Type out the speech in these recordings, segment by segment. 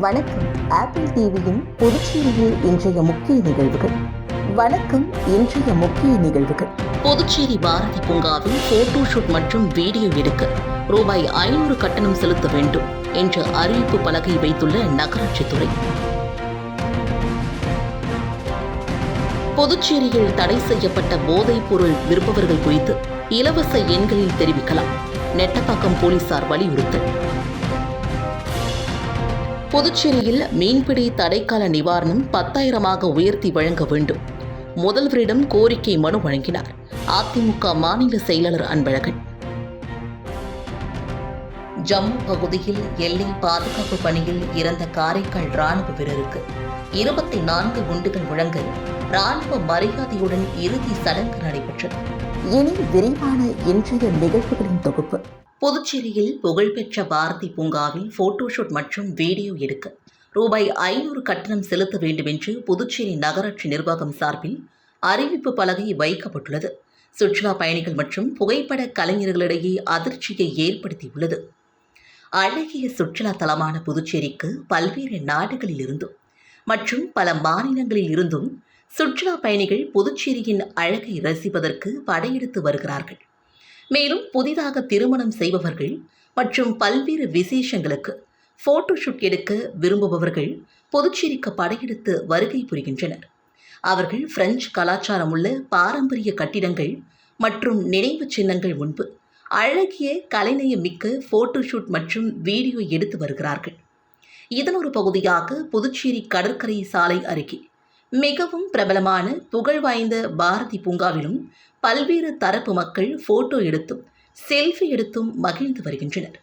வணக்கம். ஆப்பிள் டிவியின் புதுச்சேரியில் இன்றைய முக்கிய நிகழ்வுகள். வணக்கம் இன்றைய முக்கிய நிகழ்வுகள். புதுச்சேரி பாரதி பூங்காவில் போட்டோ ஷூட் மற்றும் வீடியோ எடுக்க ரூபாய் ஐநூறு கட்டணம் செலுத்த வேண்டும் என்ற அறிவிப்பு பலகை வைத்துள்ள நகராட்சித்துறை. புதுச்சேரியில் தடை செய்யப்பட்ட போதைப் பொருள் விற்பவர்கள் குறித்து இலவச எண்களில் தெரிவிக்கலாம். நெட்டப்பாக்கம் போலீசார் வலியுறுத்தல். புதுச்சேரியில் மீன்பிடி தடைக்கால நிவாரணம் பத்தாயிரமாக உயர்த்தி வழங்க வேண்டும். முதல்வரிடம் கோரிக்கை மனு வழங்கினார். அதிமுக மாநில செயலாளர் அன்பழகன். ஜம்மு பகுதியில் எல்லை பாதுகாப்பு பணியில் இறந்த காரைக்கால் ராணுவ வீரருக்கு இருபத்தி நான்கு குண்டுகள் வழங்க ராணுவ மரியாதையுடன் இறுதி சடங்கு நடைபெற்றது. இனி விரிவான இன்றைய நிகழ்வுகளின் தொகுப்பு. புதுச்சேரியில் புகழ்பெற்ற பாரதி பூங்காவில் போட்டோஷூட் மற்றும் வீடியோ எடுக்க ரூபாய் ஐநூறு கட்டணம் செலுத்த வேண்டும் என்று புதுச்சேரி நகராட்சி நிர்வாகம் சார்பில் அறிவிப்பு பலகை வைக்கப்பட்டுள்ளது. சுற்றுலா பயணிகள் மற்றும் புகைப்பட கலைஞர்களிடையே அதிர்ச்சியை ஏற்படுத்தியுள்ளது. அழகிய சுற்றுலா தலமான புதுச்சேரிக்கு பல்வேறு நாடுகளில் இருந்தும் மற்றும் பல மாநிலங்களில் இருந்தும் சுற்றுலா பயணிகள் புதுச்சேரியின் அழகை ரசிப்பதற்கு படையெடுத்து வருகிறார்கள். மேலும் புதிதாக திருமணம் செய்பவர்கள் மற்றும் பல்வேறு விசேஷங்களுக்கு போட்டோஷூட் எடுக்க விரும்புபவர்கள் புதுச்சேரிக்கு படையெடுத்து வருகை புரிகின்றனர். அவர்கள் பிரெஞ்சு கலாச்சாரம் உள்ள பாரம்பரிய கட்டிடங்கள் மற்றும் நினைவுச் சின்னங்கள் முன்பு அழகிய கலைநயம் மிக்க போட்டோஷூட் மற்றும் வீடியோ எடுத்து வருகிறார்கள். இதன் ஒரு பகுதியாக புதுச்சேரி கடற்கரை சாலை அருகே மிகவும் பிரபலமான புகழ் வாய்ந்த பாரதி பூங்காவிலும் பல்வேறு தரப்பு மக்கள் போட்டோ எடுத்தும் செல்ஃபி எடுத்தும் மகிழ்ந்து வருகின்றனர்.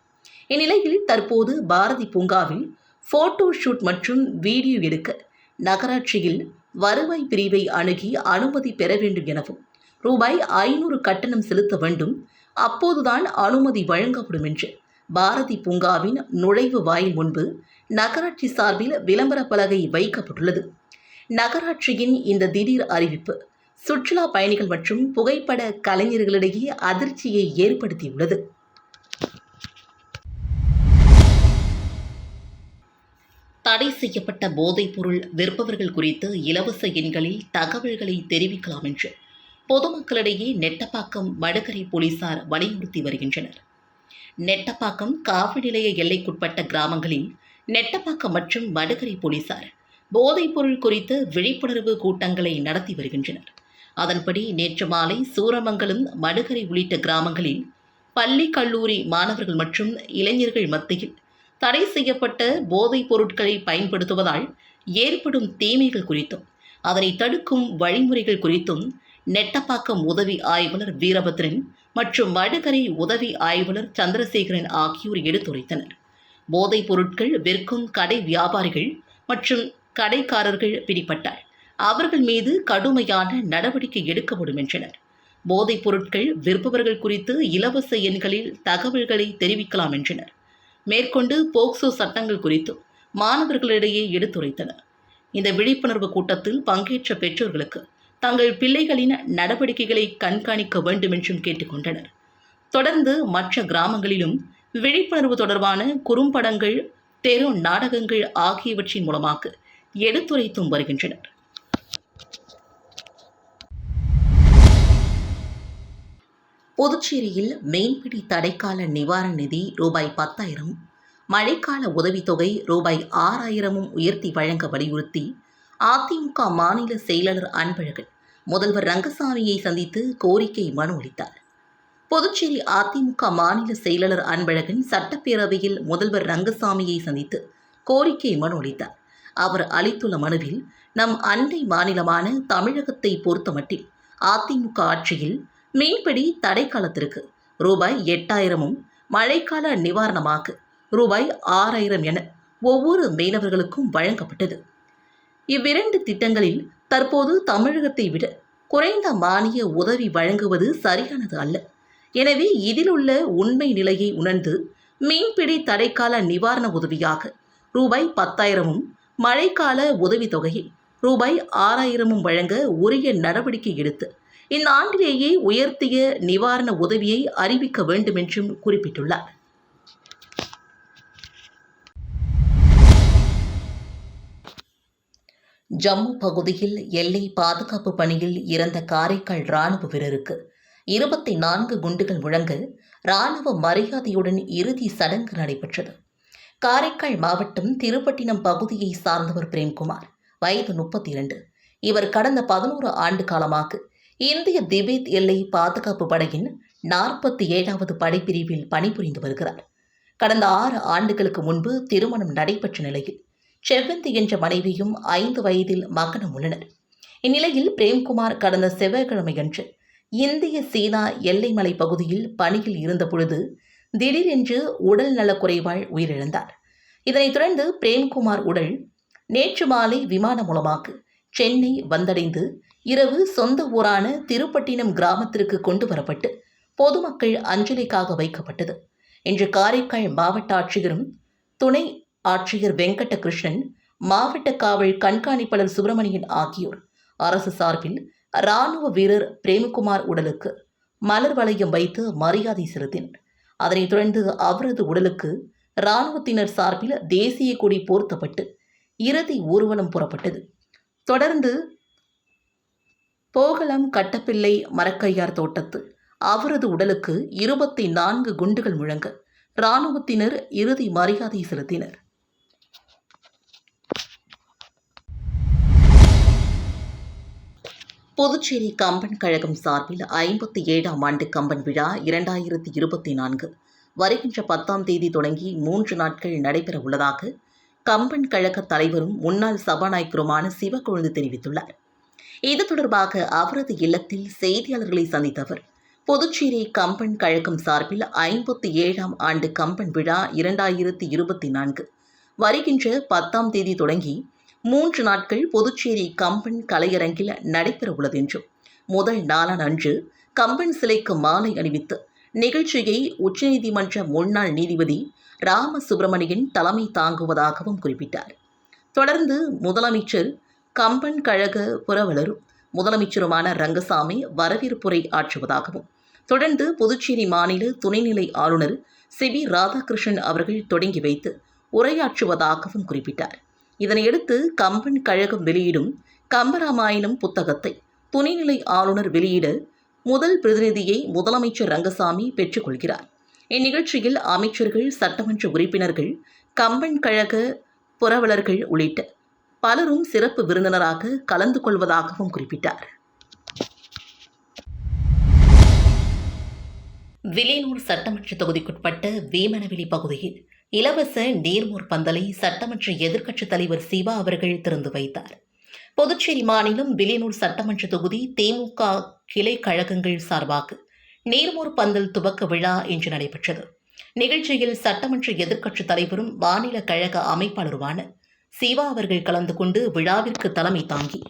இந்நிலையில் தற்போது பாரதி பூங்காவில் போட்டோ ஷூட் மற்றும் வீடியோ எடுக்க நகராட்சியில் வருவாய் பிரிவை அணுகி அனுமதி பெற வேண்டும் எனவும் ரூபாய் ஐநூறு கட்டணம் செலுத்த வேண்டும் அப்போதுதான் அனுமதி வழங்கப்படும் என்று பாரதி பூங்காவின் நுழைவு வாயில் முன்பு நகராட்சி சார்பில் விளம்பர பலகை வைக்கப்பட்டுள்ளது. நகராட்சியின் இந்த திடீர் அறிவிப்பு. சுற்றுலா பயணிகள் மற்றும் புகைப்பட கலைஞர்களிடையே அதிர்ச்சியை ஏற்படுத்தியுள்ளது. தடை செய்யப்பட்ட போதைப்பொருள் விற்பவர்கள் குறித்து இலவச எண்களில் தகவல்களை தெரிவிக்கலாம் என்று பொதுமக்களிடையே நெட்டப்பாக்கம் வடகரை போலீசார் வலியுறுத்தி வருகின்றனர். நெட்டப்பாக்கம் காவல் நிலைய எல்லைக்குட்பட்ட கிராமங்களில் நெட்டப்பாக்கம் மற்றும் வடகரை போலீசார் போதைப்பொருள் குறித்த விழிப்புணர்வு கூட்டங்களை நடத்தி வருகின்றனர். அதன்படி நேற்று மாலை சூரமங்கலம் மடுகரை உள்ளிட்ட கிராமங்களில் பள்ளி கல்லூரி மாணவர்கள் மற்றும் இளைஞர்கள் மத்தியில் தடை செய்யப்பட்ட போதைப் பொருட்களை பயன்படுத்துவதால் ஏற்படும் தீமைகள் குறித்தும் அதனை தடுக்கும் வழிமுறைகள் குறித்தும் நெட்டப்பாக்கம் உதவி ஆய்வாளர் வீரபத்ரன் மற்றும் மடுகரை உதவி ஆய்வாளர் சந்திரசேகரன் ஆகியோர் எடுத்துரைத்தனர். போதைப் பொருட்கள் விற்கும் கடை வியாபாரிகள் மற்றும் கடைக்காரர்கள் பிடிபட்டால் அவர்கள் மீது கடுமையான நடவடிக்கை எடுக்கப்படும் என்றனர். போதைப் பொருட்கள் விற்பவர்கள் குறித்து இலவச எண்களில் தகவல்களை தெரிவிக்கலாம் என்றனர். மேற்கொண்டு போக்சோ சட்டங்கள் குறித்தும் மாணவர்களிடையே எடுத்துரைத்தனர். இந்த விழிப்புணர்வு கூட்டத்தில் பங்கேற்ற பெற்றோர்களுக்கு தங்கள் பிள்ளைகளின் நடவடிக்கைகளை கண்காணிக்க வேண்டும் என்றும் கேட்டுக்கொண்டனர். தொடர்ந்து மற்ற கிராமங்களிலும் விழிப்புணர்வு தொடர்பான குறும்படங்கள் தெரு நாடகங்கள் ஆகியவற்றின் மூலமாக எடுத்துரைத்தும் வருகின்றனர். புதுச்சேரியில் மீன்பிடி தடைக்கால நிவாரண நிதி ரூபாய் பத்தாயிரம் மழைக்கால உதவித்தொகை ரூபாய் ஆறாயிரமும் உயர்த்தி வழங்க வலியுறுத்தி அதிமுக மாநில செயலாளர் அன்பழகன் முதல்வர் ரங்கசாமியை சந்தித்து கோரிக்கை மனு அளித்தார். புதுச்சேரி அதிமுக மாநில செயலாளர் அன்பழகன் சட்டப்பேரவையில் முதல்வர் ரங்கசாமியை சந்தித்து கோரிக்கை மனு அளித்தார். அவர் அளித்துள்ள மனுவில் நம் அண்டை மாநிலமான தமிழகத்தை பொறுத்தமட்டில் அதிமுக ஆட்சியில் மீன்பிடி தடைக்காலத்திற்கு ரூபாய் எட்டாயிரமும் மழைக்கால நிவாரணமாக ரூபாய் ஆறாயிரம் என ஒவ்வொரு மீனவர்களுக்கும் வழங்கப்பட்டது. இவ்விரண்டு திட்டங்களில் தற்போது தமிழகத்தை விட குறைந்த மானிய உதவி வழங்குவது சரியானது அல்ல. எனவே இதில் உள்ள உண்மை நிலையை உணர்ந்து மீன்பிடி தடைக்கால நிவாரண உதவியாக ரூபாய் பத்தாயிரமும் மழைக்கால உதவித்தொகையை ரூபாய் ஆறாயிரமும் வழங்க உரிய நடவடிக்கை எடுத்து இந்த ஆண்டிலேயே உயர்த்திய நிவாரண உதவியை அறிவிக்க வேண்டும் என்றும் குறிப்பிட்டுள்ளார். ஜம்மு பகுதியில் எல்லை பாதுகாப்பு பணியில் இறந்த காரைக்கால் ராணுவ வீரருக்கு இருபத்தி நான்கு குண்டுகள் முழங்க ராணுவ மரியாதையுடன் இறுதி சடங்கு நடைபெற்றது. காரைக்கால் மாவட்டம் திருப்பட்டினம் பகுதியை சார்ந்தவர் பிரேம்குமார். வயது முப்பத்தி இரண்டு இவர் கடந்த பதினோரு ஆண்டு காலமாக இந்திய திபேத் எல்லை பாதுகாப்பு படையின் நாற்பத்தி ஏழாவது படைப்பிரிவில் பணிபுரிந்து வருகிறார். கடந்த ஆறு ஆண்டுகளுக்கு முன்பு திருமணம் நடைபெற்ற நிலையில் செவ்வந்தி என்ற மனைவியும் ஐந்து வயதில் மகனும் உள்ளனர். இந்நிலையில் பிரேம்குமார் கடந்த செவ்வாய்க்கிழமையன்று இந்திய சீனா எல்லைமலை பகுதியில் பணியில் இருந்தபொழுது திடீரென்று உடல் நலக்குறைவால் உயிரிழந்தார். இதனைத் தொடர்ந்து பிரேம்குமார் உடல் நேற்று மாலை விமானம் மூலமாக சென்னை வந்தடைந்து இரவு சொந்த ஊரான திருப்பட்டினம் கிராமத்திற்கு கொண்டு வரப்பட்டு பொதுமக்கள் அஞ்சலிக்காக வைக்கப்பட்டது. இன்று காரைக்கால் மாவட்ட ஆட்சியரும் துணை ஆட்சியர் வெங்கட்ட கிருஷ்ணன் மாவட்ட காவல் கண்காணிப்பாளர் சுப்பிரமணியன் ஆகியோர் அரசு சார்பில் ராணுவ வீரர் பிரேமகுமார் உடலுக்கு மலர் வளையம் வைத்து மரியாதை செலுத்தினர். அதனைத் தொடர்ந்து அவரது உடலுக்கு இராணுவத்தினர் சார்பில் தேசிய கொடி போர்த்தப்பட்டு இறுதி ஊர்வலம் புறப்பட்டது. தொடர்ந்து போகலம் கட்டப்பிள்ளை மரக்கையார் தோட்டத்து அவரது உடலுக்கு இருபத்தி நான்கு குண்டுகள் முழங்க இராணுவத்தினர் இறுதி மரியாதை செலுத்தினர். புதுச்சேரி கம்பன் கழகம் சார்பில் ஐம்பத்தி ஏழாம் ஆண்டு கம்பன் விழா இரண்டாயிரத்தி இருபத்தி நான்கு. வருகின்ற பத்தாம் தேதி தொடங்கி மூன்று நாட்கள் நடைபெற உள்ளதாக கம்பன் கழக தலைவரும் முன்னாள் சபாநாயகருமான சிவக்கொழுந்து தெரிவித்துள்ளார். இது தொடர்பாக அவரது இல்லத்தில் செய்தியாளர்களை சந்தித்த அவர் புதுச்சேரி கம்பன் கழகம் சார்பில் ஐம்பத்தி ஏழாம் ஆண்டு கம்பன் விழா இரண்டாயிரத்தி இருபத்தி நான்கு. வருகின்ற பத்தாம் தேதி தொடங்கி மூன்று நாட்கள் புதுச்சேரி கம்பன் கலையரங்கில் நடைபெற உள்ளது என்றும் முதல் நாளான அன்று கம்பன் சிலைக்கு மாலை அணிவித்து நிகழ்ச்சியை உச்சநீதிமன்ற முன்னாள் நீதிபதி ராம சுப்பிரமணியன் தலைமை தாங்குவதாகவும் குறிப்பிட்டார். தொடர்ந்து முதலமைச்சர் கம்பன் கழக புரவலரும் முதலமைச்சருமான ரங்கசாமி வரவேற்புரை ஆற்றுவதாகவும் தொடர்ந்து புதுச்சேரி மாநில துணைநிலை ஆளுநர் சி வி ராதாகிருஷ்ணன் அவர்கள் தொடங்கி வைத்து உரையாற்றுவதாகவும் குறிப்பிட்டார். இதனையடுத்து கம்பன் கழகம் வெளியிடும் கம்பராமாயணம் புத்தகத்தை துணைநிலை ஆளுநர் வெளியிட முதல் பிரதிநிதியை முதலமைச்சர் ரங்கசாமி பெற்றுக்கொள்கிறார். இந்நிகழ்ச்சியில் அமைச்சர்கள் சட்டமன்ற உறுப்பினர்கள் கம்பன் கழக புரவலர்கள் உள்ளிட்ட பலரும் சிறப்பு விருந்தினராக கலந்து கொள்வதாகவும் குறிப்பிட்டார். விலையூர் சட்டமன்ற தொகுதிக்குட்பட்ட வேமனவெளி பகுதியில் இலவச நீர்மோர் பந்தலை சட்டமன்ற எதிர்க்கட்சித் தலைவர் சிவா அவர்கள் திறந்து வைத்தார். புதுச்சேரி மாநிலம் வில்லியனூர் சட்டமன்ற தொகுதி தேமுக கிளை கழகங்கள் சார்பாக நீர்மோர் பந்தல் துவக்க விழா இன்று நடைபெற்றது. நிகழ்ச்சியில் சட்டமன்ற எதிர்க்கட்சித் தலைவரும் மாநில கழக அமைப்பாளருமான சிவா அவர்கள் கலந்து கொண்டு விழாவிற்கு தலைமை தாங்கி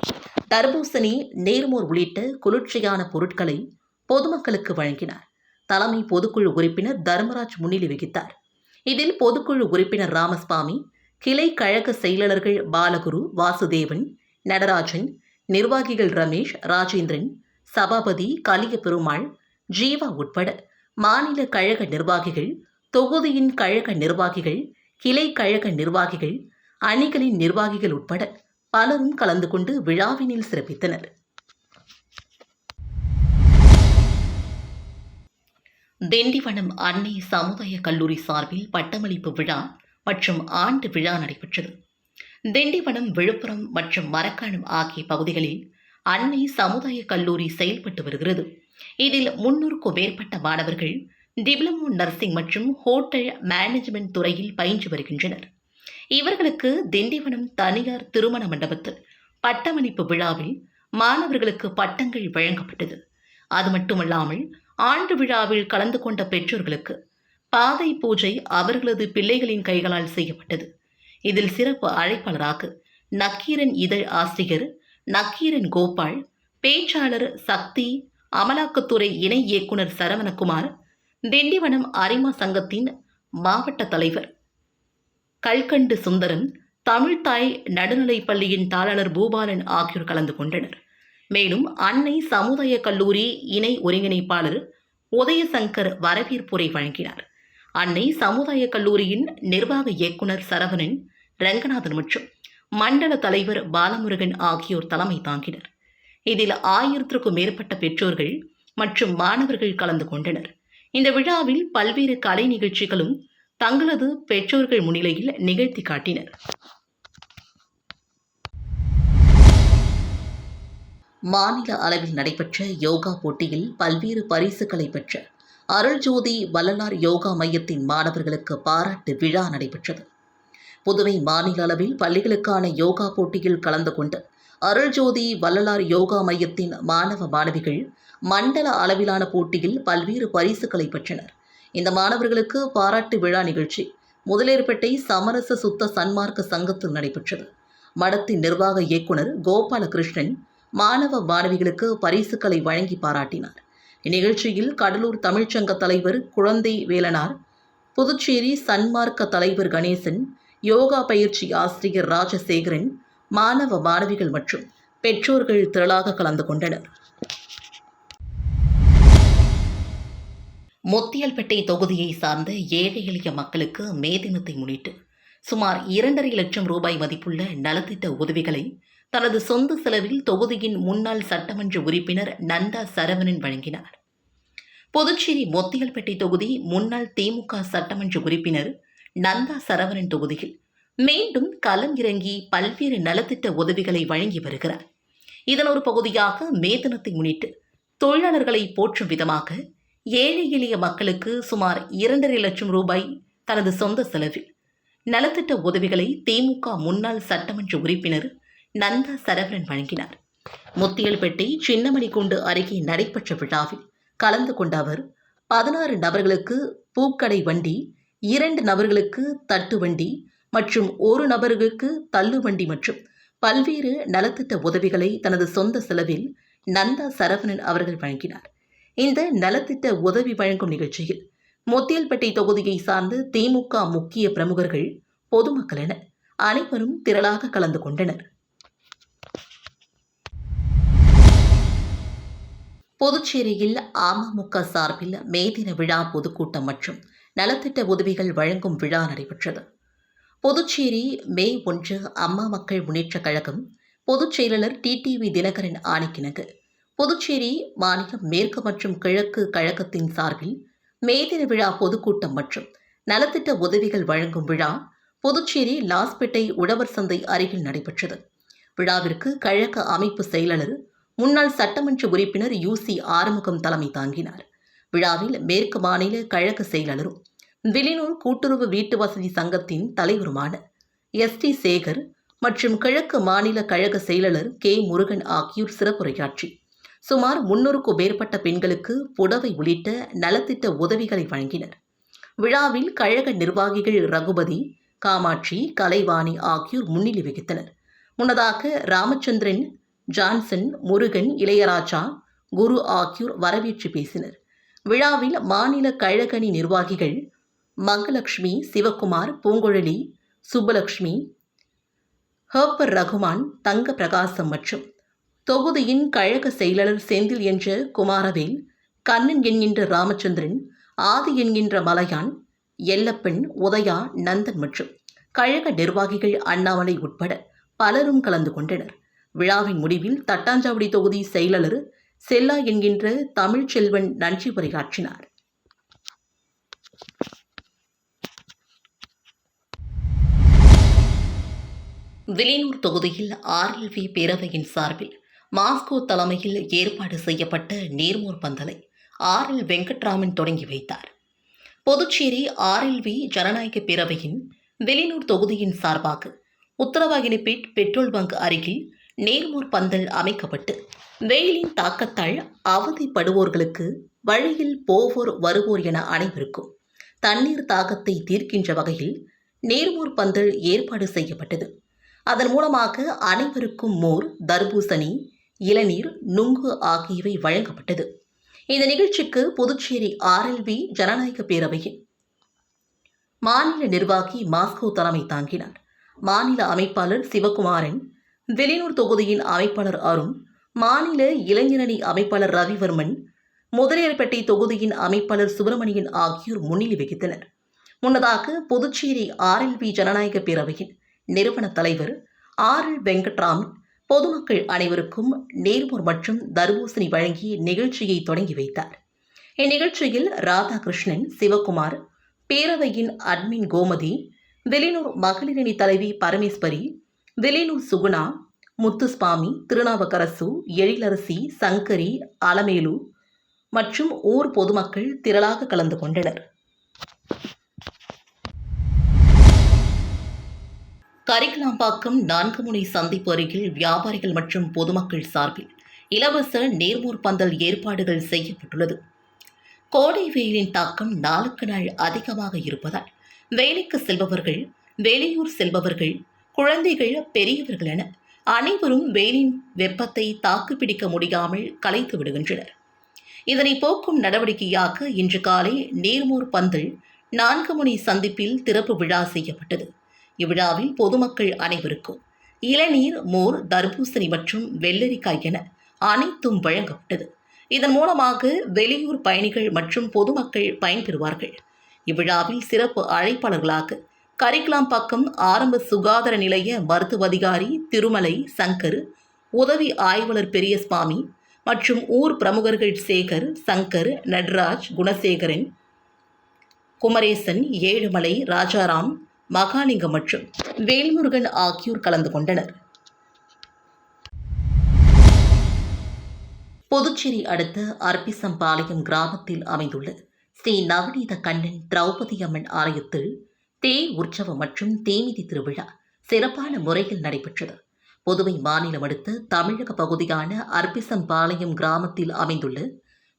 தர்பூசணி நேர்மோர் உள்ளிட்ட குளிர்ச்சியான பொருட்களை பொதுமக்களுக்கு வழங்கினார். தலைமை பொதுக்குழு உறுப்பினர் தர்மராஜ் முன்னிலை வகித்தார். இதில் பொதுக்குழு உறுப்பினர் ராமசுவாமி கிளை கழக செயலாளர்கள் பாலகுரு வாசுதேவன் நடராஜன் நிர்வாகிகள் ரமேஷ் ராஜேந்திரன் சபாபதி கலிய பெருமாள் ஜீவா உட்பட மாநில கழக நிர்வாகிகள் தொகுதியின் கழக நிர்வாகிகள் கிளை கழக நிர்வாகிகள் அணிகளின் நிர்வாகிகள் உட்பட பலரும் கலந்து கொண்டு விழாவினில் சிறப்பித்தனர். திண்டிவனம் அன்னை சமுதாய கல்லூரி சார்பில் பட்டமளிப்பு விழா மற்றும் ஆண்டு விழா நடைபெற்றது. திண்டிவனம் விழுப்புரம் மற்றும் மரக்காணம் ஆகிய பகுதிகளில் அன்னை சமுதாய கல்லூரி செயல்பட்டு வருகிறது. இதில் முன்னூறுக்கும் மேற்பட்ட மாணவர்கள் டிப்ளமோ நர்சிங் மற்றும் ஹோட்டல் மேனேஜ்மெண்ட் துறையில் பயின்று வருகின்றனர். இவர்களுக்கு திண்டிவனம் தனியார் திருமண மண்டபத்தில் பட்டமளிப்பு விழாவில் மாணவர்களுக்கு பட்டங்கள் வழங்கப்பட்டது. அது மட்டுமல்லாமல் ஆண்டு விழாவில் கலந்து கொண்ட பெற்றோர்களுக்கு பாதை பூஜை அவர்களது பிள்ளைகளின் கைகளால் செய்யப்பட்டது. இதில் சிறப்பு அழைப்பாளராக நக்கீரன் இதழ் ஆசிரியர் நக்கீரன் கோபால் பேச்சாளர் சக்தி அமலாக்கத்துறை இணை இயக்குனர் சரவணகுமார் திண்டிவனம் அரிமா சங்கத்தின் மாவட்ட தலைவர் கல்கண்டு சுந்தரம் தமிழ்தாய் நடுநிலைப் பள்ளியின் தாளர் பூபாலன் ஆகியோர் கலந்து கொண்டனர். மேலும் அன்னை சமுதாய கல்லூரி இணை ஒருங்கிணைப்பாளர் உதயசங்கர் வரவேற்புரை வழங்கினார். அன்னை சமுதாய கல்லூரியின் நிர்வாக இயக்குனர் சரவணன் ரங்கநாதன் மற்றும் மண்டல தலைவர் பாலமுருகன் ஆகியோர் தலைமை தாங்கினர். இதில் ஆயிரத்திற்கும் மேற்பட்ட பெற்றோர்கள் மற்றும் மாணவர்கள் கலந்து கொண்டனர். இந்த விழாவில் பல்வேறு கலை நிகழ்ச்சிகளும் தங்களது பெற்றோர்கள் முன்னிலையில் நிகழ்த்தி காட்டினர். மாநில அளவில் நடைபெற்ற யோகா போட்டியில் பல்வேறு பரிசுகளை பெற்ற அருள்ஜோதி வள்ளலார் யோகா மையத்தின் மாணவர்களுக்கு பாராட்டு விழா நடைபெற்றது. புதுவை மாநில அளவில் பள்ளிகளுக்கான யோகா போட்டியில் கலந்து கொண்டு அருள்ஜோதி வள்ளலார் யோகா மையத்தின் மாணவ மாணவிகள் மண்டல அளவிலான போட்டியில் பல்வேறு பரிசுகளை பெற்றனர். இந்த மாணவர்களுக்கு பாராட்டு விழா நிகழ்ச்சி முதலேர்பேட்டை சமரச சுத்த சன்மார்க்க சங்கத்தில் நடைபெற்றது. மடத்தின் நிர்வாக இயக்குனர் கோபாலகிருஷ்ணன் மாணவ மாணவிகளுக்கு பரிசுகளை வழங்கி பாராட்டினார். இந்நிகழ்ச்சியில் கடலூர் தமிழ்ச்சங்க தலைவர் குழந்தை வேலனார் புதுச்சேரி சன்மார்க்க தலைவர் கணேசன் யோகா பயிற்சி ஆசிரியர் ராஜசேகரன் மாணவ மாணவிகள் மற்றும் பெற்றோர்கள் திரளாக கலந்து கொண்டனர். முத்தியல்பேட்டை தொகுதியை சார்ந்த ஏழை எளிய மக்களுக்கு மே தினத்தை முன்னிட்டு சுமார் இரண்டரை லட்சம் ரூபாய் மதிப்புள்ள நலத்திட்ட உதவிகளை தனது சொந்த செலவில் தொகுதியின் முன்னாள் சட்டமன்ற உறுப்பினர் நந்தா சரவணன் வழங்கினார். புதுச்சேரி மொத்தியல்பேட்டை தொகுதி முன்னாள் திமுக சட்டமன்ற உறுப்பினர் நந்தா சரவணன் தொகுதியில் மீண்டும் களம் இறங்கி பல்வேறு நலத்திட்ட உதவிகளை வழங்கி வருகிறார். இதன் ஒரு பகுதியாக மே தினத்தை முன்னிட்டு தொழிலாளர்களை போற்றும் விதமாக ஏழை எளிய மக்களுக்கு சுமார் இரண்டரை லட்சம் ரூபாய் தனது சொந்த செலவில் நலத்திட்ட உதவிகளை திமுக முன்னாள் சட்டமன்ற உறுப்பினர் நந்தா சரவணன் வழங்கினார் முத்தியல்பேட்டை சின்னமணிக்குண்டு அருகே நடைபெற்ற விழாவில் கலந்து கொண்ட அவர் பதினாறு நபர்களுக்கு பூக்கடை வண்டி இரண்டு நபர்களுக்கு தட்டு வண்டி மற்றும் ஒரு நபர்களுக்கு தள்ளு வண்டி மற்றும் பல்வேறு நலத்திட்ட உதவிகளை தனது சொந்த செலவில் நந்தா சரவணன் அவர்கள் வழங்கினார். இந்த நலத்திட்ட உதவி வழங்கும் நிகழ்ச்சியில் முத்தியல்பேட்டை தொகுதியை சார்ந்த திமுக முக்கிய பிரமுகர்கள் பொதுமக்கள் என அனைவரும் திரளாக கலந்து கொண்டனர். புதுச்சேரியில் அமமுக சார்பில் மே தின விழா பொதுக்கூட்டம் மற்றும் நலத்திட்ட உதவிகள் வழங்கும் விழா நடைபெற்றது. புதுச்சேரி மே ஒன்று அம்மா மக்கள் முன்னேற்றக் கழகம் பொதுச் செயலாளர் டிடிவி தினகரன் ஆணைக்கிணங்கு புதுச்சேரி மாநிலம் மேற்கு மற்றும் கிழக்கு கழகத்தின் சார்பில் மே தின விழா பொதுக்கூட்டம் மற்றும் நலத்திட்ட உதவிகள் வழங்கும் விழா புதுச்சேரி லாஸ்பேட்டை உழவர் சந்தை அருகில் நடைபெற்றது. விழாவிற்கு கழக அமைப்பு செயலாளர் முன்னாள் சட்டமன்ற உறுப்பினர் யூசி ஆறுமுகம் தலைமை தாங்கினார். விழாவில் மேற்கு மாநில கழக செயலாளரும் விலினூர் கூட்டுறவு வீட்டு வசதி சங்கத்தின் தலைவருமான எஸ் டி சேகர் மற்றும் கிழக்கு மாநில கழக செயலாளர் கே முருகன் ஆகியோர் சிறப்புரையாற்றி சுமார் முன்னூறுக்கும் மேற்பட்ட பெண்களுக்கு புடவை உள்ளிட்ட நலத்திட்ட உதவிகளை வழங்கினர். விழாவில் கழக நிர்வாகிகள் ரகுபதி காமாட்சி கலைவாணி ஆகியோர் முன்னிலை வகித்தனர். முன்னதாக ராமச்சந்திரன் ஜான்சன் முருகன் இளையராஜா குரு ஆகியோர் வரவேற்று பேசினர். விழாவில் மாநில கழகணி நிர்வாகிகள் மங்கலக்ஷ்மி சிவகுமார் பூங்குழலி சுப்பலக்ஷ்மி ஹர்பர் ரகுமான் தங்க பிரகாசம் மற்றும் தொகுதியின் கழக செயலாளர் செந்தில் என்ற குமாரவேல் கண்ணன் என்கின்ற ராமச்சந்திரன் ஆதி என்கின்ற மலையான் எல்லப்பன் உதயா நந்தன் மற்றும் கழக நிர்வாகிகள் அண்ணாமலை உட்பட பலரும் கலந்து கொண்டனர். விழாவின் முடிவில் தட்டாஞ்சாவடி தொகுதி செயலாளர் செல்லா என்கின்ற தமிழ்ச்செல்வன் நன்றி உரையாற்றினார். விலையூர் தொகுதியில் ஆர்எல்வி பேரவையின் சார்பில் மாஸ்கோ தலைமையில் ஏற்பாடு செய்யப்பட்ட நீர்மோர் பந்தலை ஆர் எல் வெங்கட்ராமன் தொடங்கி வைத்தார். புதுச்சேரி ஆர்எல்வி ஜனநாயக பேரவையின் வெளியூர் தொகுதியின் சார்பாக உத்தரவாகினிப்பேட் பெட்ரோல் பங்க் அருகில் நேர்மூர் பந்தல் அமைக்கப்பட்டு வெயிலின் தாக்கத்தால் அவதிப்படுவோர்களுக்கு வழியில் போவோர் வருவோர் என அனைவருக்கும் தண்ணீர் தாகத்தை தீர்க்கின்ற வகையில் நேர்மூர் பந்தல் ஏற்பாடு செய்யப்பட்டது. அதன் மூலமாக அனைவருக்கும் மோர் தர்பூசணி இளநீர் நுங்கு ஆகியவை வழங்கப்பட்டது. இந்த நிகழ்ச்சிக்கு புதுச்சேரி ஆர்எல்வி ஜனநாயக பேரவையின் மாநில நிர்வாகி மாஸ்கோ தலைமை தாங்கினார். மாநில அமைப்பாளர் சிவகுமாரன் வெளியூர் தொகுதியின் அமைப்பாளர் அருண் மாநில இளைஞரணி அமைப்பாளர் ரவிவர்மன் முதலியார்பேட்டை தொகுதியின் அமைப்பாளர் சுப்பிரமணியன் ஆகியோர் முன்னிலை வகித்தனர். முன்னதாக புதுச்சேரி ஆர்எல்வி ஜனநாயக பேரவையின் நிறுவன தலைவர் ஆர் எல் வெங்கட்ராமன் பொதுமக்கள் அனைவருக்கும் நேர்மூர் மற்றும் தர்பூசணி வழங்கி நிகழ்ச்சியை தொடங்கி வைத்தார். இந்நிகழ்ச்சியில் ராதாகிருஷ்ணன் சிவகுமார் பேரவையின் அட்மின் கோமதி வெளியூர் மகளிரணி தலைவி பரமேஸ்வரி வெளியூர் சுகுணா முத்துசுவாமி திருநாவுக்கரசு எழிலரசி சங்கரி அலமேலு மற்றும் ஊர் பொதுமக்கள் திரளாக கலந்து கொண்டனர். கரிக்கலாம்பாக்கம் நான்கு முனை சந்திப்பு அருகில் வியாபாரிகள் மற்றும் பொதுமக்கள் சார்பில் இலவச நேர்மூர் பந்தல் ஏற்பாடுகள் செய்யப்பட்டுள்ளது. கோடை வெயிலின் தாக்கம் நாளுக்கு நாள் அதிகமாக இருப்பதால் வேலைக்கு செல்பவர்கள் வெளியூர் செல்பவர்கள் குழந்தைகள் பெரியவர்கள் என அனைவரும் வெயிலின் வெப்பத்தை தாக்குப்பிடிக்க முடியாமல் கலைத்து விடுகின்றனர். இதனை போக்கும் நடவடிக்கையாக இன்று காலை நீர்மூர் பந்தல் நான்கு மணி சந்திப்பில் திறப்பு விழா செய்யப்பட்டது. இவ்விழாவில் பொதுமக்கள் அனைவருக்கும் இளநீர் மோர் தர்பூசணி மற்றும் வெள்ளரிக்காய் என அனைத்தும் வழங்கப்பட்டது. இதன் மூலமாக வெளியூர் பயணிகள் மற்றும் பொதுமக்கள் பயன்பெறுவார்கள். இவ்விழாவில் சிறப்பு அழைப்பாளர்களாக கரிக்கலாம்பாக்கம் ஆரம்ப சுகாதார நிலைய மருத்துவ அதிகாரி திருமலை சங்கர் உதவி ஆய்வாளர் பெரியசுவாமி மற்றும் ஊர் பிரமுகர்கள் சேகர் சங்கர் நட்ராஜ் குணசேகரன் குமரேசன் ஏழுமலை ராஜாராம் மகாலிங்கம் மற்றும் வேல்முருகன் ஆகியோர் கலந்து கொண்டனர். புதுச்சேரி அடுத்த அர்ப்பிசம்பாளையம் கிராமத்தில் அமைந்துள்ள ஸ்ரீ நவநீத கண்ணன் திரௌபதி அம்மன் ஆலயத்தில் தே உற்சவம் மற்றும் தேமிதி திருவிழா சிறப்பான முறையில் நடைபெற்றது. புதுவை மாநிலம் அடுத்த தமிழக பகுதியான அர்பிசம்பாளையம் கிராமத்தில் அமைந்துள்ள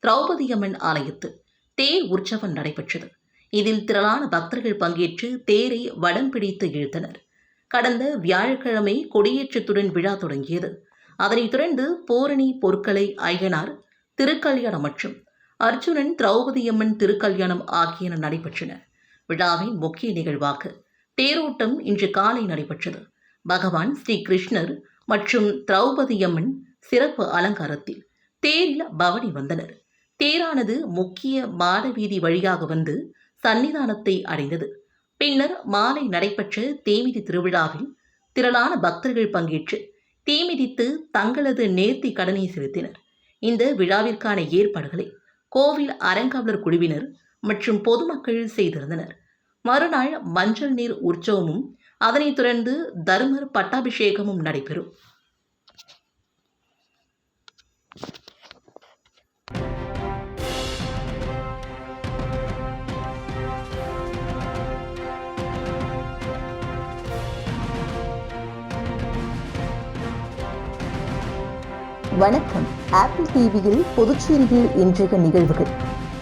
திரௌபதி அம்மன் ஆலயத்தில் தேர் உற்சவம் நடைபெற்றது. இதில் திரளான பக்தர்கள் பங்கேற்று தேரை வடம் பிடித்து இழுத்தனர். கடந்த வியாழக்கிழமை கொடியேற்றத்துடன் விழா தொடங்கியது. அதனைத் தொடர்ந்து பூரணி பொற்களை ஐயனார் திருக்கல்யாணம் மற்றும் அர்ஜுனன் திரௌபதியம்மன் திருக்கல்யாணம் ஆகியன நடைபெற்றன. விழாவின் முக்கிய நிகழ்வாக தேரோட்டம் இன்று காலை நடைபெற்றது. பகவான் ஸ்ரீ கிருஷ்ணர் மற்றும் திரௌபதியம்மன் சிறப்பு அலங்காரத்தில் தேரில் பவனி வந்தனர். தேரானது முக்கிய மாடவீதி வழியாக வந்து சன்னிதானத்தை அடைந்தது. பின்னர் மாலை நடைபெற்ற தேமிதி திருவிழாவில் திரளான பக்தர்கள் பங்கேற்று தீமிதித்து தங்களது நேர்த்தி கடனை செலுத்தினர். இந்த விழாவிற்கான ஏற்பாடுகளை கோவில் அறங்காவலர் குழுவினர் மற்றும் பொதுமக்கள் செய்திருந்தனர். மறுநாள் மஞ்சள் நீர் உற்சவமும் அதனைத் தொடர்ந்து தர்மர் பட்டாபிஷேகமும் நடைபெறும். வணக்கம். ஆப்பிள் டிவியில் புதுச்சேரியில் இன்றைய நிகழ்வுகள்.